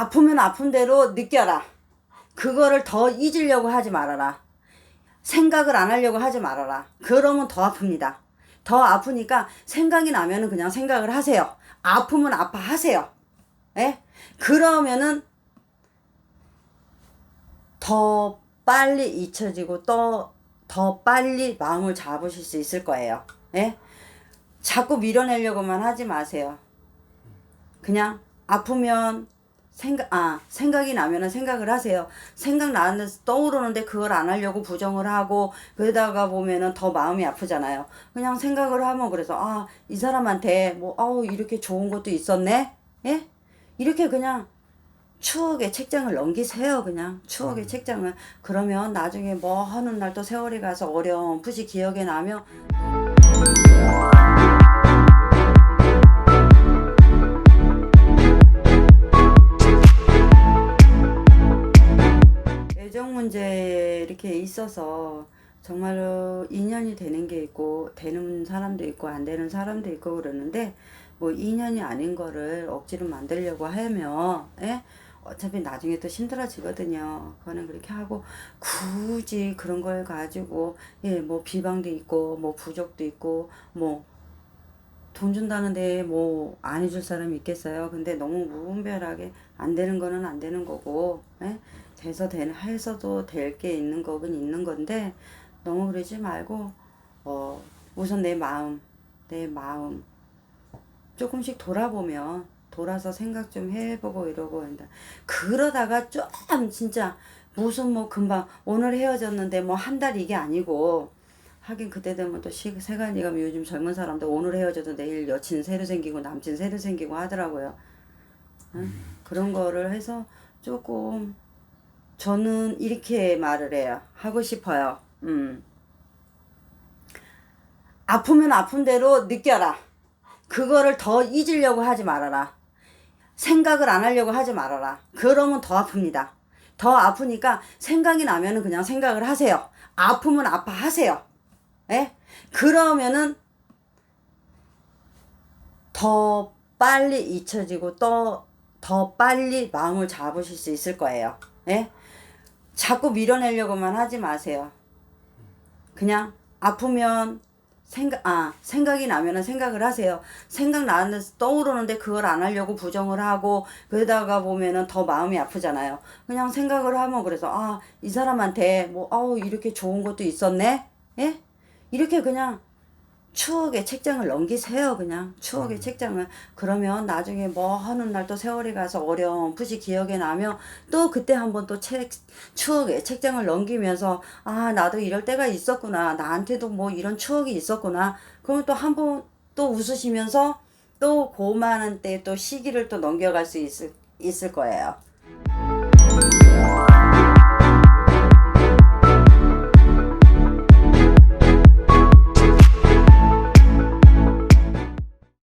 아프면 아픈 대로 느껴라. 그거를 더 잊으려고 하지 말아라. 생각을 안 하려고 하지 말아라. 그러면 더 아픕니다. 더 아프니까 생각이 나면은 그냥 생각을 하세요. 아프면 아파하세요. 예? 그러면은 더 빨리 잊혀지고 또 더 빨리 마음을 잡으실 수 있을 거예요. 예? 자꾸 밀어내려고만 하지 마세요. 그냥 아프면 생각 아 생각이 나면은 생각을 하세요. 생각 나는 떠오르는데 그걸 안 하려고 부정을 하고 그러다가 보면은 더 마음이 아프잖아요. 그냥 생각을 하면 그래서 아 이 사람한테 뭐 아우 이렇게 좋은 것도 있었네. 예? 이렇게 그냥 추억의 책장을 넘기세요 그냥 추억의 책장을 그러면 나중에 뭐 하는 날 또 세월이 가서 어렴풋이 기억에 나면 이렇게 있어서 정말로 인연이 되는 게 있고 되는 사람도 있고 안 되는 사람도 있고 그러는데 뭐 인연이 아닌 거를 억지로 만들려고 하면 예? 어차피 나중에 또 힘들어지거든요. 그거는 그렇게 하고 굳이 그런 걸 가지고 예 뭐 비방도 있고 뭐 부족도 있고 뭐 돈 준다는데 뭐 안 해줄 사람이 있겠어요. 근데 너무 무분별하게 안 되는 거는 안 되는 거고, 예? 돼서 되는 해서도 될 게 있는 거긴 있는 건데 너무 그러지 말고 어 우선 내 마음, 내 마음 조금씩 돌아보면 돌아서 생각 좀 해보고 이러고 한다. 그러다가 좀 진짜 무슨 뭐 금방 오늘 헤어졌는데 뭐 한 달 이게 아니고 하긴 그때 되면 또 시, 세간이 가면 요즘 젊은 사람들 오늘 헤어져도 내일 여친 새로 생기고 남친 새로 생기고 하더라고요. 응? 그런 거를 해서 조금 저는 이렇게 말을 해요. 하고 싶어요. 음. 아프면 아픈 대로 느껴라. 그거를 더 잊으려고 하지 말아라. 생각을 안 하려고 하지 말아라. 그러면 더 아픕니다. 더 아프니까 생각이 나면은 그냥 생각을 하세요. 아프면 아파하세요. 예? 그러면은 더 빨리 잊혀지고 또 더 빨리 마음을 잡으실 수 있을 거예요. 예? 자꾸 밀어내려고만 하지 마세요. 그냥 아프면 생각 아 생각이 나면은 생각을 하세요. 생각 나는 떠오르는데 그걸 안 하려고 부정을 하고 그러다가 보면은 더 마음이 아프잖아요. 그냥 생각을 하면 그래서 아 이 사람한테 뭐 아우 이렇게 좋은 것도 있었네. 예? 이렇게 그냥 추억의 책장을 넘기세요 그냥. 추억의 책장을. 그러면 나중에 뭐 하는 날 또 세월이 가서 어렴풋이 기억에 나면 또 그때 한번 또 책 추억의 책장을 넘기면서 아 나도 이럴 때가 있었구나. 나한테도 뭐 이런 추억이 있었구나. 그러면 또 한 번 또 웃으시면서 또 고만한 때 또 시기를 또 넘겨갈 수 있을 있을 거예요.